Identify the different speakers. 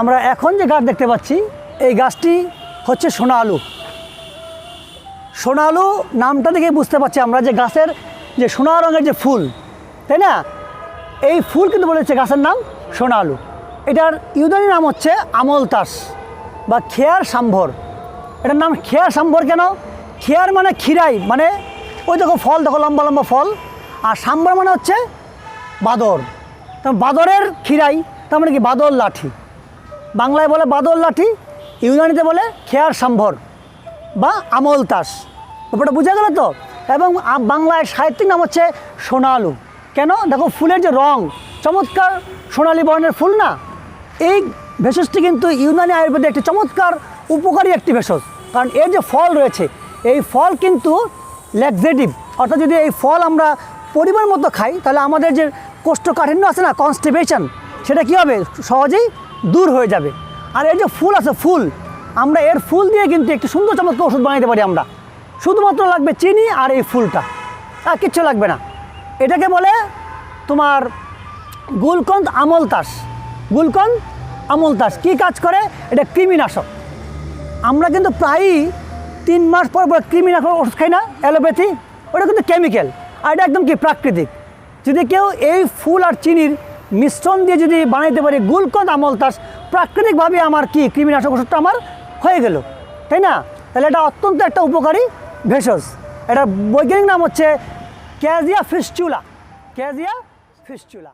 Speaker 1: আমরা এখন যে গাছ দেখতে পাচ্ছি, এই গাছটি হচ্ছে সোনা আলু সোনা আলু নামটা দেখে বুঝতে পারছি আমরা যে গাছের যে সোনা রঙের যে ফুল, তাই না? এই ফুল কিন্তু বলেছে গাছের নাম সোনা আলু এটার ইউদানি নাম হচ্ছে আমল তাস বা খেয়ার সাম্ভর। এটার নাম খেয়ার সাম্ভর কেন? খেয়ার মানে খিরাই মানে ওই দেখো ফল, দেখো লম্বা লম্বা ফল। আর সাম্বর মানে হচ্ছে বাদর। তো বাদরের খিরাই তার মানে কি? বাদর লাঠি। বাংলায় বলে বাদল লাঠি, ইউনানিতে বলে খেয়ার সাম্ভর বা আমল তাস। ব্যাপারটা বোঝা গেল তো? এবং বাংলায় সাহিত্যিক নাম হচ্ছে সোনালু। কেন? দেখো, ফুলের যে রং, চমৎকার সোনালি বর্ণের ফুল না? এই ভেষজটি কিন্তু ইউনানি আয়ুর্বেদে একটি চমৎকার উপকারী একটি ভেষজ। কারণ এর যে ফল রয়েছে, এই ফল কিন্তু ল্যাক্সেটিভ অর্থাৎ যদি এই ফল আমরা পরিমাণ মতো খাই, তাহলে আমাদের যে কোষ্ঠকাঠিন্য আছে না কনস্টিপেশন সেটা কী হবে? সহজেই দূর হয়ে যাবে। আর এর যে ফুল আছে, ফুল, আমরা এর ফুল দিয়ে কিন্তু একটি সুন্দর চমৎকার ওষুধ বানাতে পারি আমরা। শুধুমাত্র লাগবে চিনি আর এই ফুলটা, আর কিচ্ছু লাগবে না। এটাকে বলে তোমার গুলকন্দ আমলতাস গুলকন্দ আমলতাস কী কাজ করে? এটা কৃমিনাশক। আমরা কিন্তু প্রায়ই তিন মাস পর পর কৃমিনাশক ওষুধ খাই না, অ্যালোপ্যাথি, ওটা কিন্তু কেমিক্যাল। আর এটা একদম কি প্রাকৃতিক। যদি কেউ এই ফুল আর চিনির মিশ্রণ দিয়ে যদি বানাইতে পারি, গুলকন্দ আমল তাস প্রাকৃতিকভাবে আমার কি কৃমিনাশক ওষুধটা আমার হয়ে গেল। তাই না? তাহলে এটা অত্যন্ত একটা উপকারী ভেষজ। এটার বৈজ্ঞানিক নাম হচ্ছে ক্যাজিয়া ফিস্চুলা ক্যাজিয়া ফিস্চুলা